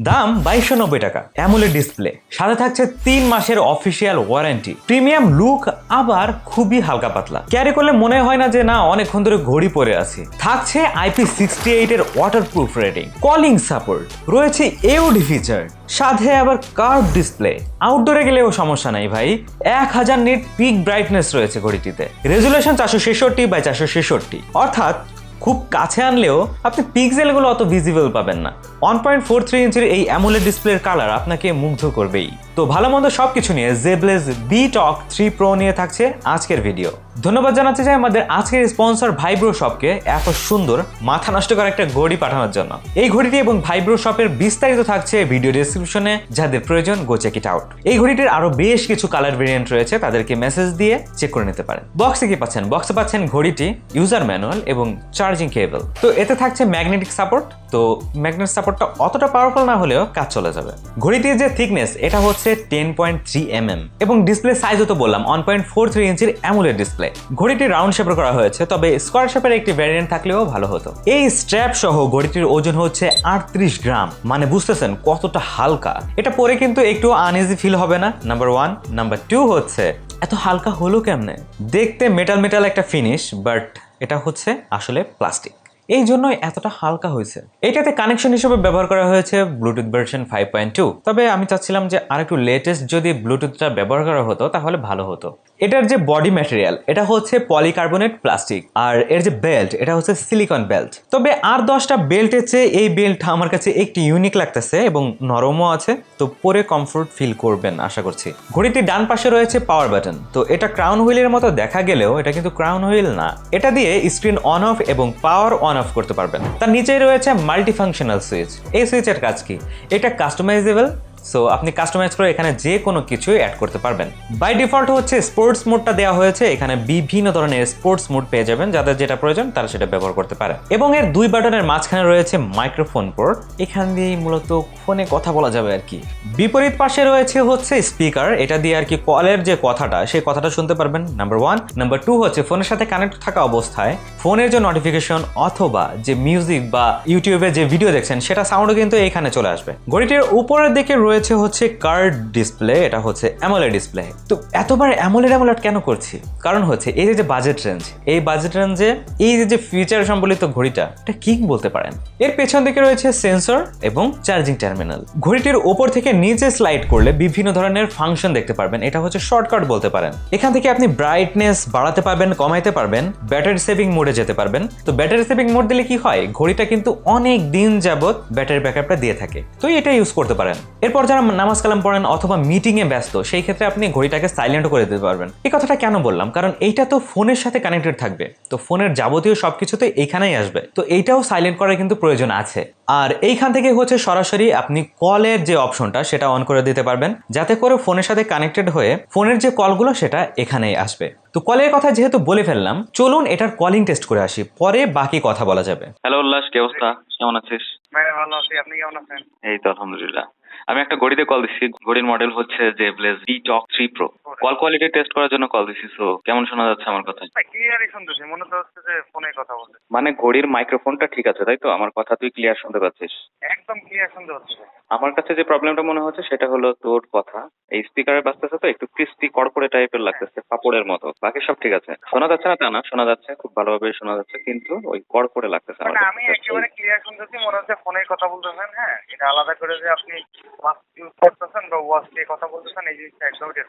দাম বাইশশো নব্বই টাকা। AMOLED display. সাথে থাকছে তিন মাসের অফিসিয়াল ওয়ারেন্টি। প্রিমিয়াম লুক আবার খুবই হালকা পাতলা। ক্যারি করলে মনে হয় না যে না, অনেকক্ষণ ধরে ঘড়ি পরে আছি। থাকছে আইপি সিক্সটি এইট এর water proof rating calling support রয়েছে এওডি ফিচার সাথে আবার কার্ভ ডিসপ্লে আউটডোরে গেলেও সমস্যা নাই ভাই। এক হাজার নিট পিক ব্রাইটনেস রয়েছে ঘড়িটিতে। রেজুলেশন চারশো ছেষট্টি বাই চারশো ছেষট্টি। অর্থাৎ খুব কাছে আনলেও আপনি পিক্সেলগুলো অত ভিজিবল পাবেন না। ওয়ান পয়েন্ট ফোর থ্রি ইঞ্চির এই অ্যামোলেড ডিসপ্লের কালার আপনাকে মুগ্ধ করবেই। তো ভালো মন্দ সব কিছু নিয়ে জেবলেস বি টক থ্রি প্রো নিয়ে থাকছে আজকের ভিডিও ধন্যবাদ জানাতে চাই আমাদের আজকের স্পন্সর ভাইব্রো শপকে এত সুন্দর, মাথা নষ্ট করা একটা ঘড়ি পাঠানোর জন্য। এই ঘড়িটি এবং ভাইব্রো শপের বিস্তারিত থাকছে ভিডিও ডেসক্রিপশনে যাদের প্রয়োজন গো চেক ইট আউট এই ঘড়িটির আরও বেশ কিছু কালার ভেরিয়েন্ট রয়েছে, তাদেরকে মেসেজ দিয়ে চেক করে নিতে পারেন। বক্সে কি পাচ্ছেন? বক্সে পাচ্ছেন ঘড়িটি ইউজার ম্যানুয়াল এবং চার্জিং কেবল তো এতে থাকছে ম্যাগনেটিক সাপোর্ট তো ম্যাগনেট সাপোর্টটা অতটা পাওয়ারফুল না হলেও কাজ চলে যাবে। ঘড়িটির যে থিকনেস এটা হচ্ছে ten point three M M এবং ডিসপ্লে সাইজও তো বললাম ওয়ান পয়েন্ট ফোর থ্রি ইঞ্চির অ্যামুলেট ডিসপ্লে ঘড়িটি রাউন্ড শেপের করা হয়েছে, তবে স্কোয়ার শেপের একটি ভ্যারিয়েন্ট থাকলেও ভালো হতো। এই স্ট্র্যাপ সহ ঘড়িটির ওজন হচ্ছে আটত্রিশ গ্রাম মানে বুঝতেছেন কতটা হালকা। এটা পরে কিন্তু একটু আনইজি ফিল হবে না। নাম্বার ওয়ান নাম্বার টু হচ্ছে, এত হালকা হলো কেমনে? দেখতে মেটাল মেটাল একটা ফিনিশ বাট এটা হচ্ছে আসলে প্লাস্টিক এই জন্যই এতটা হালকা হয়েছে। এটাতে কানেকশন হিসেবে ব্যবহার করা হয়েছে Bluetooth version five point two তবে আমি চাচ্ছিলাম যে আরেকটু লেটেস্ট যদি ব্লুটুথটা ব্যবহার করা হতো, তাহলে ভালো হতো। এটার যে বডি ম্যাটেরিয়াল এটা হচ্ছে পলিকার্বনেট প্লাস্টিক আর এর যে বেল্ট এটা হচ্ছে সিলিকন বেল্ট তবে আর দশটা বেল্টের চেয়ে এই বেল্টটা আমার কাছে একটি ইউনিক লাগতেছে এবং নরমও আছে। তো পরে কমফোর্ট ফিল করবেন, আশা করছি। ঘড়িটির ডান পাশে রয়েছে পাওয়ার বাটন তো এটা ক্রাউন হুইলের মতো দেখা গেলেও এটা কিন্তু ক্রাউন হুইল না। এটা দিয়ে স্ক্রিন অন অফ এবং পাওয়ার অন অফ করতে পারবেন। তার নিচেই রয়েছে মাল্টি ফাংশনাল সুইচ এই সুইচের কাজ কি? এটা কাস্টমাইজেবল সো আপনি কাস্টমাইজ করে এখানে যে কোনো কিছু অ্যাড করতে পারবেন। বাই ডিফল্ট হচ্ছে স্পোর্টস মোডটা দেওয়া হয়েছে। এখানে বিভিন্ন ধরনের স্পোর্টস মোড পেয়ে যাবেন। যাদের যেটা প্রয়োজন, তারা সেটা ব্যবহার করতে পারে। এবং এর দুই বাটনের মাঝখানে রয়েছে মাইক্রোফোন পোর্ট এখান দিয়ে মূলত ফোনে কথা বলা যাবে আর কি। বিপরীত পাশে রয়েছে হচ্ছে স্পিকার এটা দিয়ে আর কি কলের যে কথাটা, সেই কথাটা শুনতে পারবেন। নাম্বার ওয়ান নাম্বার টু হচ্ছে ফোনের সাথে কানেক্ট থাকা অবস্থায় ফোনের যে নোটিফিকেশন অথবা যে মিউজিক বা ইউটিউবে যে ভিডিও দেখছেন, সেটা সাউন্ডও কিন্তু এখানে চলে আসবে। ঘড়িটির উপরের দিকে রয়েছে হচ্ছে কার্ড ডিসপ্লে এটা হচ্ছে অ্যামোলেড ডিসপ্লে তো এতবার অ্যামোলেড অ্যামোলেড কেন করছি? কারণ হচ্ছে এই যে বাজেট রেঞ্জ এই বাজেট রেঞ্জে এই যে ফিচার সম্বলিত ঘড়িটা, এটা কি বলতে পারেন। এর পেছন দিকে রয়েছে সেন্সর এবং চার্জিং টার্মিনাল ঘড়িটির ওপর থেকে নিচে স্লাইড করলে বিভিন্ন ধরনের ফাংশন দেখতে পারবেন, এটা হচ্ছে শর্টকাট বলতে পারেন। এখান থেকে আপনি ব্রাইটনেস বাড়াতে পারবেন, কমাইতে পারবেন ব্যাটারি সেভিং মোডে যেতে পারবেন। তো ব্যাটারি সেভিং মোড দিলে কি হয়? ঘড়িটা কিন্তু অনেক দিন যাবত ব্যাটারি ব্যাকআপটা দিয়ে থাকে। তো এটা ইউজ করতে পারেন। এরপর যারা নামাজ কালাম পড়েন অথবা মিটিং এ ব্যস্ত সেই ক্ষেত্রে আপনি ঘড়িটাকে সাইলেন্ট করে দিতে পারবেন। এই কথাটা কেন বললাম? কারণ এইটা তো ফোনের সাথে কানেক্টেড থাকবে। তো ফোনের যাবতীয় সবকিছু তো এইখানেই আসবে। তো এইটাও সাইলেন্ট করার কিন্তু প্রয়োজন আছে। আর এইখান থেকে হচ্ছে সরাসরি আপনি কলের যে অপশনটা সেটা অন করে দিতে পারবেন। যাতে করে ফোনের সাথে কানেক্টেড হয়ে ফোনের যে কলগুলো সেটা এখানেই আসবে। তো কলের কথা যেহেতু বলে ফেললাম চলুন এটার কলিং টেস্ট করে আসি। পরে বাকি কথা বলা যাবে। হ্যালো উল্লাস কি অবস্থা? কেমন আছিস? ভাই ভালো আছি। আপনি কেমন আছেন? এই তো আলহামদুলিল্লাহ। আমি একটা ঘড়িতে কল দিচ্ছি ঘড়ির মডেল হচ্ছে যে Blaze B talk three pro call quality test করার জন্য কল দিচ্ছি তো কেমন শোনা যাচ্ছে আমার কথা ক্লিয়ারই শুনতেছি। মনে তো হচ্ছে যে ফোনে কথা বলতে মানে ঘড়ির মাইক্রোফোনটা ঠিক আছে তাই তো? আমার কথা তুই ক্লিয়ার শুনতে পাচ্ছিস। একদম ক্লিয়ার শুনতে ভাই। আমার কাছে যে প্রবলেমটা মনে হচ্ছে সেটা হলো তোর কথা। এই স্পিকারের বাজতেছে তো একটু ক্রিস্পি কড়কড়ে টাইপের লাগতেছে পাপড়ের মতো। বাকি সব ঠিক আছে। শোনা যাচ্ছে না তা না শোনা যাচ্ছে খুব ভালোভাবে শোনা যাচ্ছে কিন্তু ওই কড়কড়ে লাগতেছে মানে আমি একেবারে ক্লিয়ার শুনতেছি মনে হচ্ছে ফোনে কথা বলতেছেন হ্যাঁ? এটা আলাদা করে যে আপনি ওয়াচ ইউজ করতেছেন বা ওয়াচ দিয়ে কথা বলতেছেন এই জিনিসটা একদমই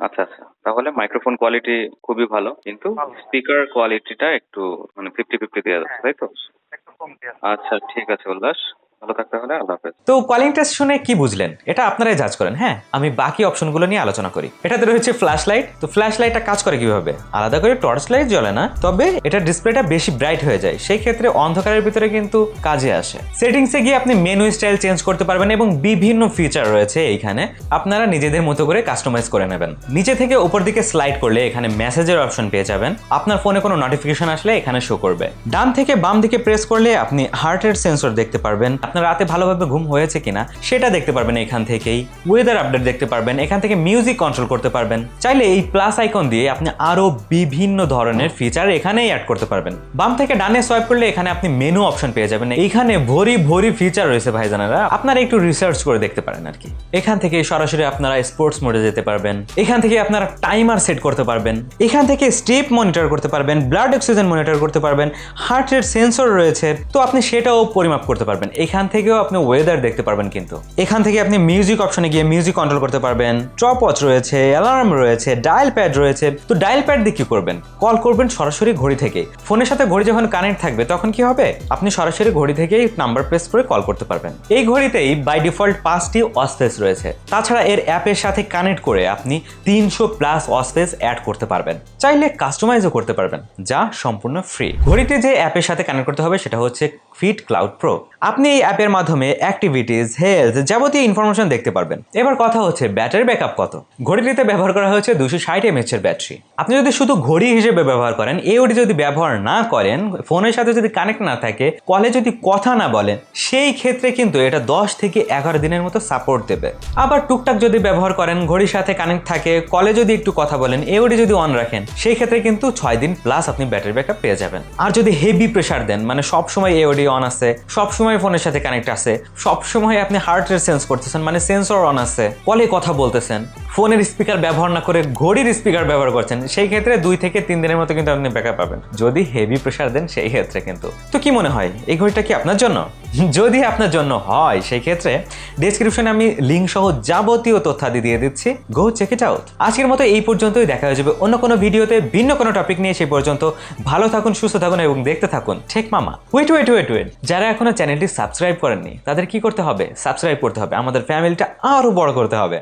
আচ্ছা আচ্ছা। তাহলে মাইক্রোফোন কোয়ালিটি খুবই ভালো কিন্তু স্পিকার কোয়ালিটিটা একটু মানে ফিফটি ফিফটি দেওয়া যাচ্ছে তাই তো? একটু কম দেওয়া আচ্ছা ঠিক আছে উল্লাস। ভালো থাকতে হলে আল্লাহ হাফেজ। তো কলিং টেস্ট শুনে কি বুঝলেন? এটা আপনারাই জাজ করেন হ্যাঁ? আমি বাকি অপশনগুলো নিয়ে আলোচনা করি। এটাতে রয়েছে ফ্ল্যাশ লাইট তো ফ্ল্যাশ লাইটটা কাজ করে কীভাবে? আলাদা করে টর্চ লাইট জ্বলে না, তবে এটা ডিসপ্লেটা বেশি ব্রাইট হয়ে যায়। সেই ক্ষেত্রে অন্ধকারের ভিতরে কিন্তু কাজে আসে। সেটিংসে গিয়ে আপনি মেনু স্টাইল চেঞ্জ করতে পারবেন এবং বিভিন্ন ফিচার রয়েছে এইখানে। আপনারা নিজেদের মতো করে কাস্টমাইজ করে নেবেন। নিচে থেকে উপর দিকে স্লাইড করলে এখানে মেসেজের অপশন পেয়ে যাবেন। আপনার ফোনে কোনো নোটিফিকেশন আসলে এখানে শো করবে। ডান থেকে বাম দিকে প্রেস করলে আপনি হার্টের সেন্সর দেখতে পারবেন। আপনার রাতে ভালোভাবে ঘুম হয়েছে কিনা, সেটা দেখতে পারবেন এখান থেকেই। ওয়েদার আপডেট দেখতে পারবেন, এখান থেকে মিউজিক কন্ট্রোল করতে পারবেন। চাইলে এই প্লাস আইকন দিয়ে আপনি আরও বিভিন্ন ধরনের ফিচার এখানেই অ্যাড করতে পারবেন। বাম থেকে ডানে সোয়াইপ করলে এখানে আপনি মেনু অপশন পেয়ে যাবেন। এখানে ভরি ভরি ফিচার রয়েছে ভাইজানেরা, আপনারা একটু রিসার্চ করে দেখতে পারেন আর কি। এখান থেকে সরাসরি আপনারা স্পোর্টস মোডে যেতে পারবেন। এখান থেকে আপনারা টাইমার সেট করতে পারবেন। এখান থেকে স্টেপ মনিটর করতে পারবেন ব্লাড অক্সিজেন মনিটর করতে পারবেন হার্ট রেট সেন্সর রয়েছে, তো আপনি সেটাও পরিমাপ করতে পারবেন। এখান থেকেও আপনি ওয়েদার দেখতে পারবেন কিন্তু। এখান থেকে আপনি মিউজিক অপশনে গিয়ে মিউজিক কন্ট্রোল করতে পারবেন। টপ ওয়াচ রয়েছে অ্যালার্ম রয়েছে ডায়াল প্যাড রয়েছে। তো ডায়াল প্যাড দিয়ে কি করবেন? কল করবেন সরাসরি ঘড়ি থেকে। ফোনের সাথে ঘড়ি যখন কানেক্ট থাকবে, তখন কি হবে? আপনি সরাসরি ঘড়ি থেকেই নাম্বার প্রেস করে কল করতে পারবেন। এই ঘড়িতেই বাই ডিফল্ট পাঁচটি অসপেস রয়েছে। তাছাড়া এর অ্যাপের সাথে কানেক্ট করে আপনি তিনশো প্লাস অসপেস অ্যাড করতে পারবেন। চাইলে কাস্টমাইজও করতে পারবেন, যা সম্পূর্ণ ফ্রি ঘড়িতে যে অ্যাপের সাথে কানেক্ট করতে হবে, সেটা হচ্ছে ফিট ক্লাউড প্রো আপনি এই অ্যাপের মাধ্যমে অ্যাক্টিভিটিস হেলথ যাবতীয় ইনফরমেশন দেখতে পারবেন। এবার কথা হচ্ছে ব্যাটারি ব্যাকআপ কত। ঘড়িটিতে ব্যবহার করা হয়েছে দুশো ষাট এমএচ এর ব্যাটারি আপনি যদি শুধু ঘড়ি হিসেবে ব্যবহার করেন এওডি যদি ব্যবহার না করেন, ফোনের সাথে যদি কানেক্ট না থাকে কলে যদি কথা না বলেন, সেই ক্ষেত্রে কিন্তু এটা দশ থেকে এগারো দিনের মতো সাপোর্ট দেবে। আবার টুকটাক যদি ব্যবহার করেন, ঘড়ির সাথে কানেক্ট থাকে কলে যদি একটু কথা বলেন এওডি যদি অন রাখেন, সেই ক্ষেত্রে কিন্তু ছয় দিন প্লাস আপনি ব্যাটারি ব্যাকআপ পেয়ে যাবেন। আর যদি হেভি প্রেশার দেন মানে সব সময় এওডি অন আছে সব সময় ফোনের সাথে কানেক্ট আছে সব সময় আপনি হার্ট রেট সেন্স করতেছেন মানে সেন্সর অন আছে কলে কথা বলতেছেন, ফোনের স্পিকার ব্যবহার না করে ঘড়ির স্পিকার ব্যবহার করছেন, সেই ক্ষেত্রে দুই থেকে তিন দিনের মতো কিন্তু আপনি ব্যাকআপ পাবেন। যদি হেভি প্রেশার দেন, সেই ক্ষেত্রে কিন্তু। তো কি মনে হয়, এই ঘড়িটা কি আপনার জন্য? যদি আপনার জন্য হয়, সেই ক্ষেত্রে ডেসক্রিপশনে আমি লিঙ্ক সহ যাবতীয় তথ্যাদি দিয়ে দিচ্ছি। গো চেক ইট আউট আজকের মতো এই পর্যন্তই, দেখা হয়ে যাবে অন্য কোনো ভিডিওতে, ভিন্ন কোনো টপিক নিয়ে, সেই পর্যন্ত ভালো থাকুন, সুস্থ থাকুন এবং দেখতে থাকুন। ঠিক মামা ওয়েট ওয়েট ওয়েট যারা এখনও চ্যানেলটি সাবস্ক্রাইব করেননি, তাদের কি করতে হবে? সাবস্ক্রাইব করতে হবে। আমাদের ফ্যামিলিটা আরও বড় করতে হবে।